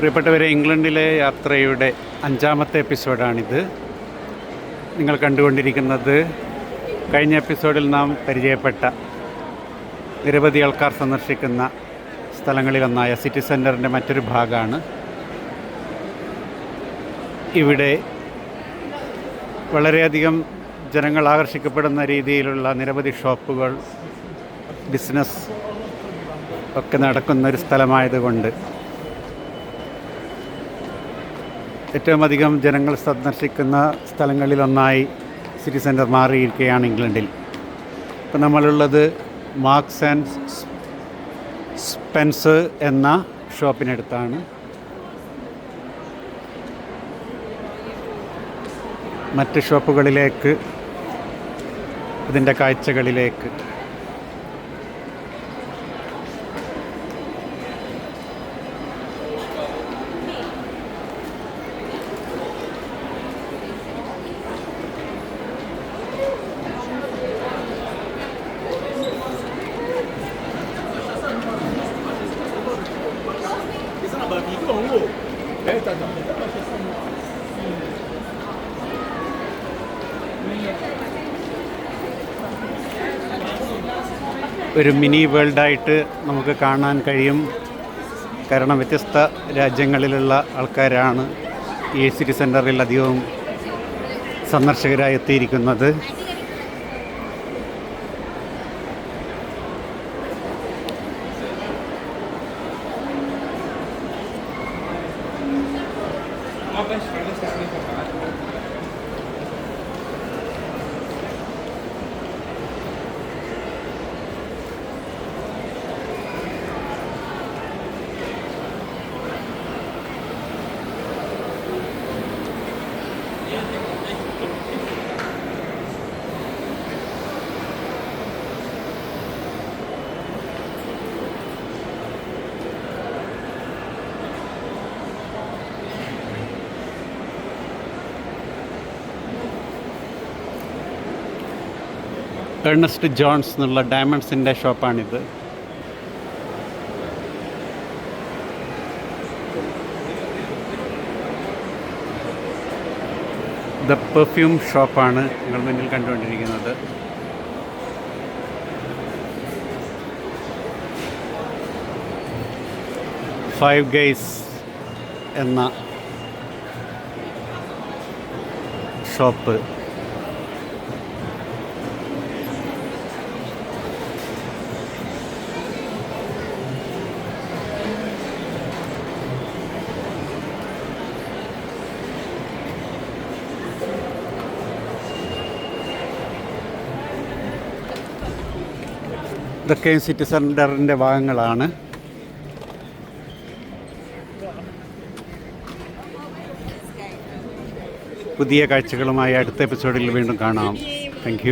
പ്രിയപ്പെട്ടവരെ ഇംഗ്ലണ്ടിലെ യാത്രയുടെ അഞ്ചാമത്തെ എപ്പിസോഡാണിത്. നിങ്ങൾ കണ്ടുകൊണ്ടിരിക്കുന്നത് കഴിഞ്ഞ എപ്പിസോഡിൽ നാം പരിചയപ്പെട്ട നിരവധി ആൾക്കാർ സന്ദർശിക്കുന്ന സ്ഥലങ്ങളിലൊന്നായ സിറ്റി സെന്ററിന്റെ മറ്റൊരു ഭാഗമാണ്. ഇവിടെ വളരെയധികം ജനങ്ങൾ ആകർഷിക്കപ്പെടുന്ന രീതിയിലുള്ള നിരവധി ഷോപ്പുകൾ ബിസിനസ് ഒക്കെ നടക്കുന്ന ഒരു സ്ഥലമായതുകൊണ്ട് ഏറ്റവും അധികം ജനങ്ങൾ സന്ദർശിക്കുന്ന സ്ഥലങ്ങളിലൊന്നായി സിറ്റി സെന്റർ മാറിയിരിക്കുകയാണ് ഇംഗ്ലണ്ടിൽ. ഇപ്പം നമ്മളുള്ളത് മാർക്സ് ആൻഡ് സ്പെൻസ് എന്ന ഷോപ്പിനടുത്താണ്. മറ്റ് ഷോപ്പുകളിലേക്ക് ഇതിന്റെ കാഴ്ചകളിലേക്ക്. ഒരു മിനി വേൾഡായിട്ട് നമുക്ക് കാണാൻ കഴിയും. കാരണം വ്യത്യസ്ത രാജ്യങ്ങളിലുള്ള ആൾക്കാരാണ് ഈ സിറ്റി സെന്ററിൽ അധികവും സന്ദർശകരായി എത്തിയിരിക്കുന്നത്. 私はすみません。ഏർണസ്റ്റ് ജോൺസ് എന്നുള്ള ഡയമണ്ട്സിന്റെ ഷോപ്പാണിത് ദ പെർഫ്യൂം ഷോപ്പാണ് നിങ്ങൾ മുന്നിൽ കണ്ടുകൊണ്ടിരിക്കുന്നത്. ഫൈവ് ഗൈസ് എന്ന ഷോപ്പ് ഇതൊക്കെ സിറ്റി സെന്ററിന്റെ ഭാഗങ്ങളാണ്. പുതിയ കാഴ്ചകളുമായി അടുത്ത എപ്പിസോഡിൽ വീണ്ടും കാണാം. താങ്ക്